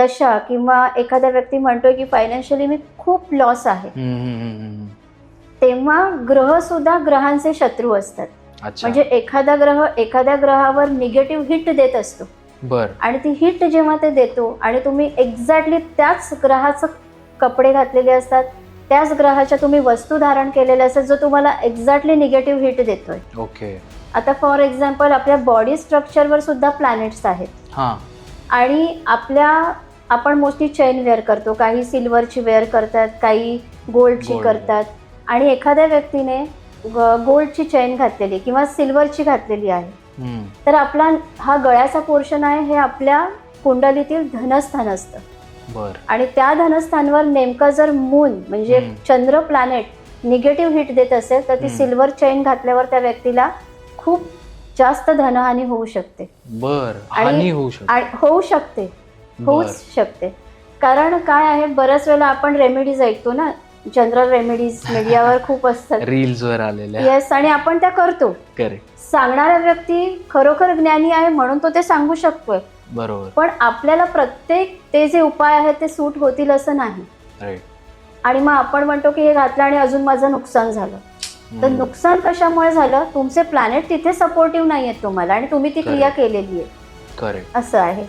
दशा किंवा एखादा व्यक्ती म्हणतोय की फायनान्शियली मी खूप लॉस आहे. तेव्हा ग्रह सुद्धा ग्रहांचे शत्रू असतात. म्हणजे एखादा ग्रह एखाद्या ग्रहावर निगेटिव्ह हिट देत असतो. बर. आणि ती हिट जेव्हा ते देतो आणि तुम्ही एक्झॅक्टली त्याच ग्रहाचं कपडे घातलेले असतात त्याच ग्रहाच्या तुम्ही वस्तू धारण केलेल्या असतात जो तुम्हाला एक्झॅक्टली निगेटिव्ह हिट देतोय. ओके. आता फॉर एक्झाम्पल आपल्या बॉडी स्ट्रक्चरवर सुद्धा प्लॅनेट्स आहेत. आणि आपल्या आपण मोस्टली चेन वेअर करतो. काही सिल्वरची वेअर करतात काही गोल्डची. करतात. आणि एखाद्या व्यक्तीने गोल्डची चेन घातलेली किंवा सिल्वरची घातलेली आहे. हम्म. तर आपला हा गळ्याचा पोर्शन आहे हे आपल्या कुंडलीतील धनस्थान असतं. बर. आणि त्या धनस्थानवर नेमकं जर मून म्हणजे हम्म. चंद्र प्लॅनेट निगेटिव्ह हिट देत असेल तर ती हम्म. सिल्वर चेन घातल्यावर त्या व्यक्तीला खूप जास्त धनहानी होऊ शकते. बर. आणि- हानी होऊ शकते. आणि होऊ शकते. होऊच. शकते. कारण काय आहे बऱ्याच वेळेला आपण रेमेडीज ऐकतो ना जनरल रेमेडीज मीडियावर खूप असतात. रील्स वर आलेल्या. येस आणि आपण त्या करतो. करेक्ट सांगणारा व्यक्ती खरोखर ज्ञानी आहे म्हणून तो ते सांगू शकतोय. बरोबर. पण आपल्याला प्रत्येक ते जे उपाय आहेत ते सूट होतील असं नाही. आणि मग आपण म्हणतो की हे घातलं आणि अजून माझं नुकसान झालं. तर नुकसान कशामुळे झालं? तुमचे प्लॅनेट तिथे सपोर्टिव्ह नाही आहेत तुम्हाला आणि तुम्ही ती क्रिया. केलेली आहे. असं आहे.